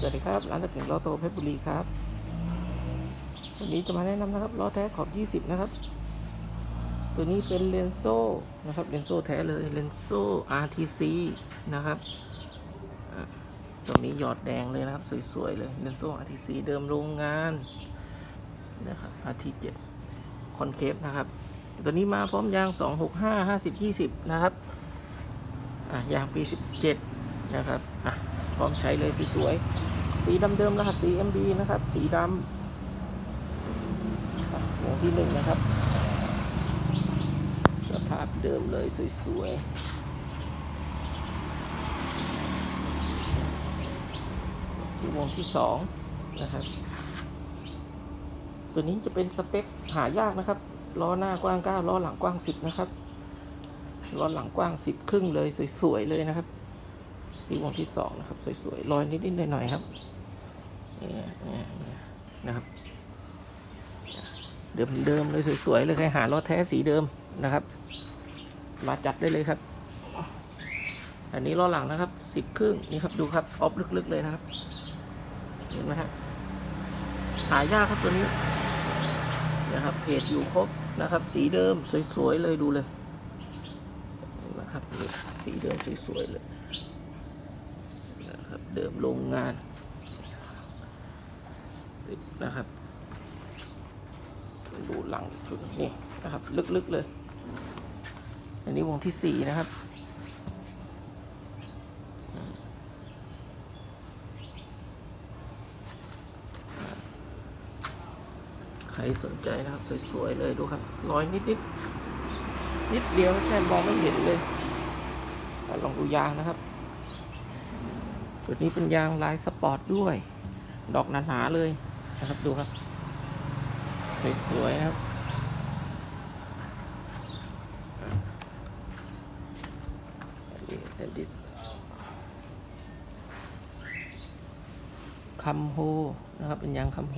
สวัสดีครับ ร้านตะเกียงล้อโตเพชรบุรีครับ วันนี้จะมาแนะนำนะครับล้อแท้ขอบ 20 นะครับ ตัวนี้เป็นเลนโซ่นะครับเลนโซ่แท้เลยเลนโซ่ RTC นะครับอะตรงนี้หยอดแดงเลยนะครับ สวยๆเลยเลนโซ่ RTC เดิมโรงงานนะครับ RT7 คอนเคฟนะครับ ตัวนี้มาพร้อมยาง 265 50 20 นะครับอะยางปี 17 นะครับอะพร้อมใช้เลยสวยๆสีดำเดิมรหัส CMB นะครับ สีดำอะวงที่หนึ่งนะครับ สภาพเดิมเลยสวยๆที่วงที่สองนะครับ ตัวนี้จะเป็นสเปคหายากนะครับ ล้อหน้ากว้าง9ล้อหลังกว้าง 10 นะครับ ล้อหลังกว้าง 10 ครึ่งเลยสวย ๆ เลยนะครับ ที่วงที่2นะครับ สวยๆรอยนิดๆหน่อยๆครับนี่นะครับ เดิมๆเลยสวยๆเลยใครหาล้อแท้สีเดิมนะครับ มาจัดได้เลยครับ อันนี้ล้อหลังนะครับ10ครึ่งนี่ครับดูครับออฟลึกๆเลยนะครับ เห็นไหมครับหายากครับตัวนี้นะครับเพจอยู่ครบนะครับ สีเดิมสวยๆเลยดูเลยนะครับสีเดิมสวยๆเลย นะครับเดิมโรงงานสิบนะครับดูหลังชุดนี่นะครับ ลึกๆเลย อันนี้วงที่สี่นะครับใครสนใจนะครับ สวยๆเลยดูครับรอยนิดนิดๆนิดเดียวแค่มองไม่เห็นเลยลองดูยางนะครับ ตัวนี้เป็นยางลายสปอร์ตด้วย ดอกหนาๆเลยนะครับดูครับสวยๆครับเซนดิสคัมโฮนะครับ เป็นยางคัมโฮ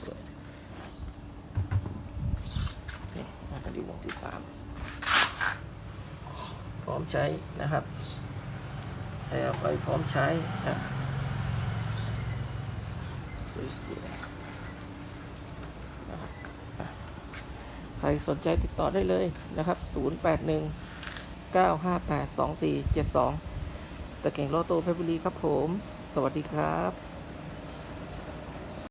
สวยๆนี่มาดีวงที่สามพร้อมใช้นะครับ ให้เอาไปพร้อมใช้นะสวยๆนะครับใครสนใจติดต่อได้เลยนะครับ 081 958 2472ตะเก่งโลโตเพชรบุรีครับผม สวัสดีครับ